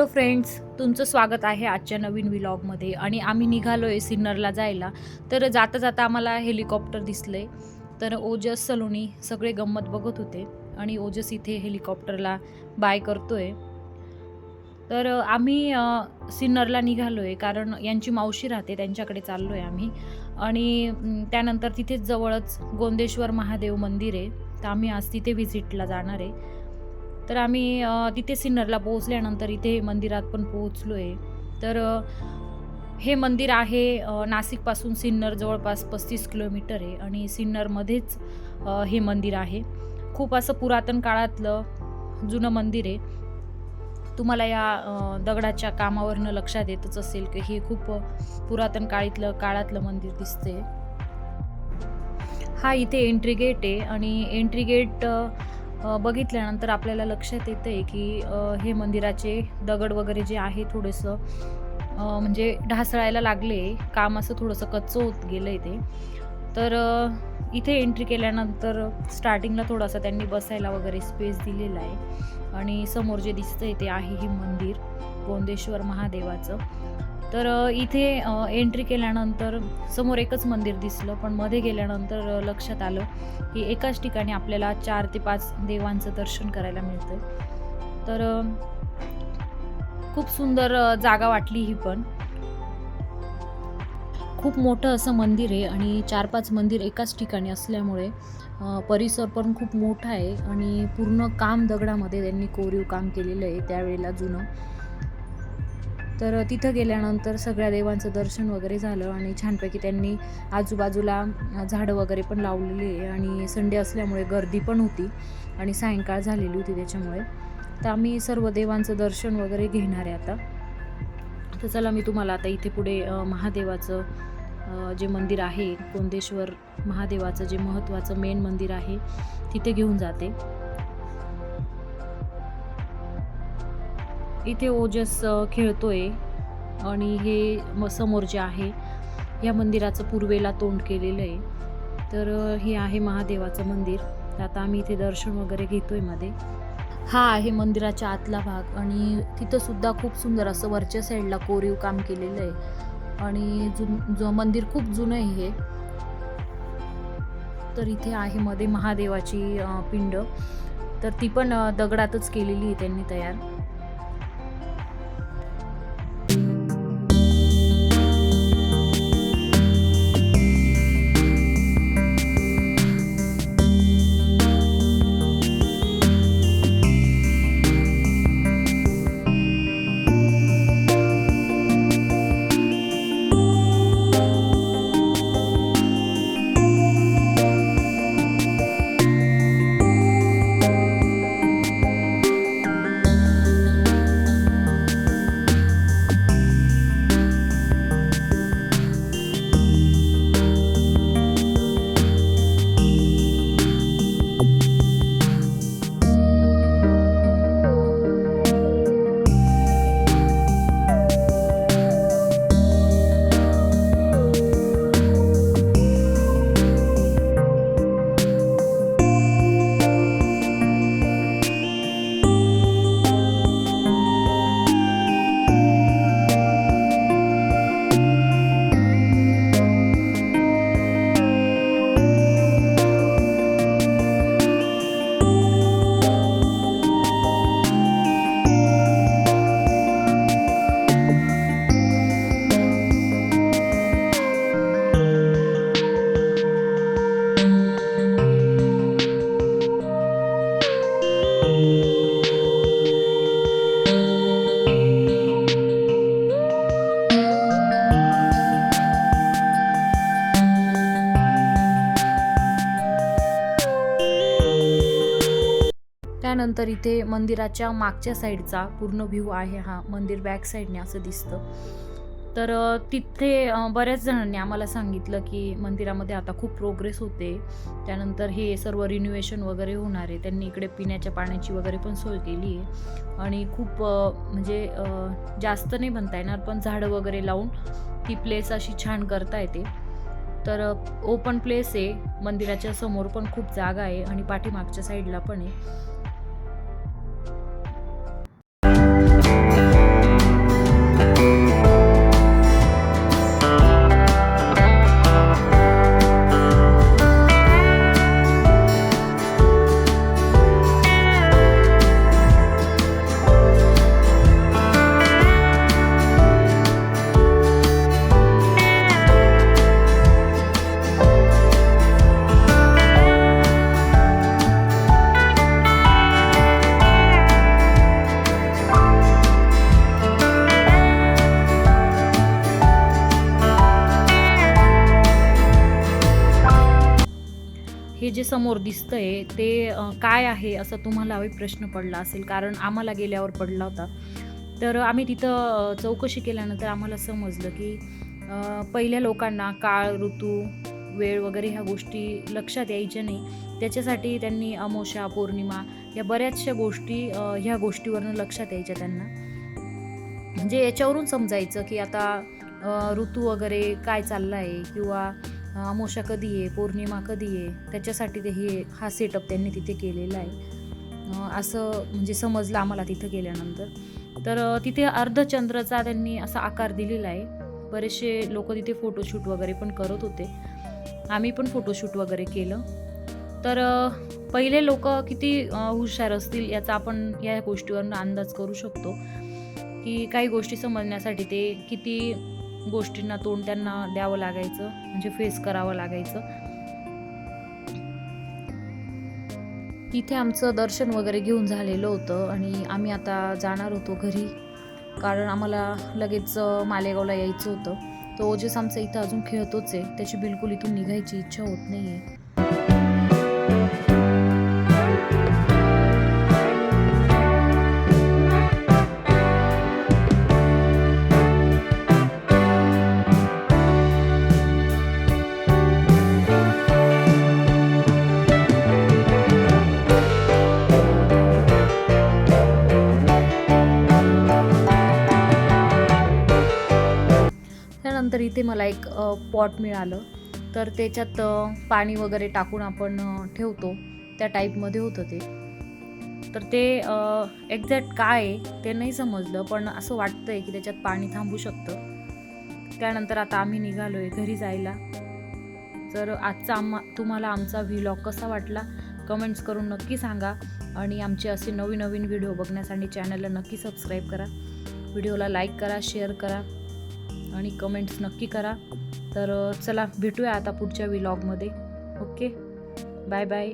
Hello friends तुमचं स्वागत आहे आजच्या नवीन व्लॉगमध्ये आणि आम्ही निघालो आहे सिन्नरला जायला. तर जाता जाता आम्हाला हेलिकॉप्टर दिसले तर ओजस सलोनी सगळे गंमत बघत होते. आणि ओजस इथे हेलिकॉप्टरला बाय करतो आहे तर आम्ही सिन्नरला निघालो आहे कारण यांची मावशी राहते त्यांच्याकडे चाललो आहे आम्ही. आणि त्यानंतर तिथेच जवळच गोंदेश्वर महादेव मंदिर आहे. तर आम्ही आज तिथे व्हिजिटला जाणार आहे. तर आम्ही तिथे सिन्नरला पोहोचल्यानंतर इथे मंदिरात पण पोहोचलो आहे तर हे मंदिर आहे नाशिकपासून सिन्नर जवळपास पस्तीस किलोमीटर आहे आणि सिन्नरमध्येच हे मंदिर आहे. खूप असं पुरातन काळातलं जुनं मंदिर आहे. तुम्हाला या दगडाच्या कामावरनं लक्षात येतच असेल की हे खूप पुरातन काळीतलं काळातलं मंदिर दिसते हा इथे एंट्री गेट आहे आणि एंट्री गेट बघितल्यानंतर आपल्याला लक्षात येतं आहे की हे मंदिराचे दगड वगैरे जे आहे थोडंसं म्हणजे ढासळायला लागले. काम असं थोडंसं कच्चं होत गेलं आहे ते. तर इथे एंट्री केल्यानंतर स्टार्टिंगला थोडासा त्यांनी बसायला वगैरे स्पेस दिलेला आहे. आणि समोर जे दिसतंय ते आहे हे मंदिर गोंदेश्वर महादेवाचं. तर इथे एंट्री केल्यानंतर समोर एकच मंदिर दिसलं पण मध्ये गेल्यानंतर लक्षात आलं की एकाच ठिकाणी आपल्याला चार ते पाच देवांचं दर्शन करायला मिळतं तर खूप सुंदर जागा वाटली ही पण. खूप मोठं असं मंदिर आहे आणि चार पाच मंदिर एकाच ठिकाणी असल्यामुळे परिसर पण खूप मोठा आहे आणि पूर्ण काम दगडामध्ये त्यांनी कोरीव काम केलेलं आहे त्यावेळेला जुनं. तर तिथं गेल्यानंतर सगळ्या देवांचं दर्शन वगैरे झालं आणि छानपैकी त्यांनी आजूबाजूला झाडं वगैरे पण लावलेली आहे आणि संडे असल्यामुळे गर्दी पण होती आणि सायंकाळ झालेली होती त्याच्यामुळे. तर आम्ही सर्व देवांचं दर्शन वगैरे घेणार आहे आता. तर चला मी तुम्हाला आता इथे पुढे महादेवाचं जे मंदिर आहे कोंदेश्वर महादेवाचं जे महत्त्वाचं मेन मंदिर आहे तिथे घेऊन जाते. इथे ओजस खेळतोय आणि हे म समोर जे आहे या मंदिराचं पूर्वेला तोंड केलेलं आहे. तर हे आहे महादेवाचं मंदिर. तर आता आम्ही इथे दर्शन वगैरे घेतोयमध्ये. हा आहे मंदिराच्या आतला भाग आणि तिथं सुद्धा खूप सुंदर असं वरच्या साईडला कोरीव काम केलेलं आहे. आणि जुन जो मंदिर खूप जुनं आहे हे. तर इथे आहे मध्ये महादेवाची पिंड. तर ती पण दगडातच केलेली आहे त्यांनी तयार. त्यानंतर इथे मंदिराच्या मागच्या साईडचा पूर्ण व्ह्यू आहे हा. मंदिर बॅक साईडने असं दिसतं. तर तिथे बऱ्याच जणांनी आम्हाला सांगितलं की मंदिरामध्ये आता खूप प्रोग्रेस होते. त्यानंतर हे सर्व रिन्युएशन वगैरे होणार आहे. त्यांनी इकडे पिण्याच्या पाण्याची वगैरे पण सोय केली आहे. आणि खूप म्हणजे जास्त नाही म्हणता येणार पण झाडं वगैरे लावून ती प्लेस अशी छान करता येते. तर ओपन प्लेस आहे. मंदिराच्या समोर पण खूप जागा आहे आणि पाठीमागच्या साईडला पण आहे. हे जे समोर दिसतंय ते काय आहे असं तुम्हालाही प्रश्न पडला असेल कारण आम्हाला गेल्यावर पडला होता. तर आम्ही तिथं चौकशी केल्यानंतर आम्हाला समजलं की पहिल्या लोकांना काळ ऋतू वेळ वगैरे ह्या गोष्टी लक्षात यायच्या नाही. त्याच्यासाठी त्यांनी अमोशा पौर्णिमा या बऱ्याचशा गोष्टी ह्या गोष्टीवरनं लक्षात यायच्या त्यांना. म्हणजे याच्यावरून समजायचं की आता ऋतू वगैरे काय चाललं आहे किंवा अमोशा कधी आहे पौर्णिमा कधी आहे त्याच्यासाठी ते हे हा सेटअप त्यांनी तिथे केलेला आहे. असं म्हणजे समजलं आम्हाला तिथं गेल्यानंतर. तर तिथे अर्धचंद्राचा त्यांनी असा आकार दिलेला आहे. बरेचसे लोक तिथे फोटोशूट वगैरे पण करत होते. आम्ही पण फोटोशूट वगैरे केलं. तर पहिले लोक किती हुशार असतील याचा आपण या गोष्टीवरनं अंदाज करू शकतो. की काही गोष्टी समजण्यासाठी ते किती गोष्टींना तोंड त्यांना द्यावं लागायचं म्हणजे फेस करावं लागायचं. इथे आमचं दर्शन वगैरे घेऊन झालेलं होतं आणि आम्ही आता जाणार होतो घरी. कारण आम्हाला लगेच मालेगावला यायचं होतं. तो ओजस आमचा इथं अजून खेळतोच आहे. त्याची बिलकुल इथून निघायची इच्छा होत नाही आहे ते मला एक पॉट मिळालं. तर त्याच्यात पाणी वगैरे टाकून आपण ठेवतो. त्या टाईपमध्ये होतं ते. तर ते एक्झॅक्ट काय आहे ते नाही समजलं पण असं वाटतंय की त्याच्यात पाणी थांबू शकतं. त्यानंतर आता आम्ही निघालो आहे घरी जायला. तर आजचा आम्हा तुम्हाला आमचा व्हिलॉग कसा वाटला? कमेंट्स करून नक्की सांगा. आणि आमचे असे नवीन नवीन व्हिडिओ बघण्यासाठी चॅनलला नक्की सबस्क्राईब करा. व्हिडिओला लाईक करा शेअर करा. आणि कमेंट्स नक्की करा. तर चला भेटूया आता पुढच्या व्लॉगमध्ये ओके बाय बाय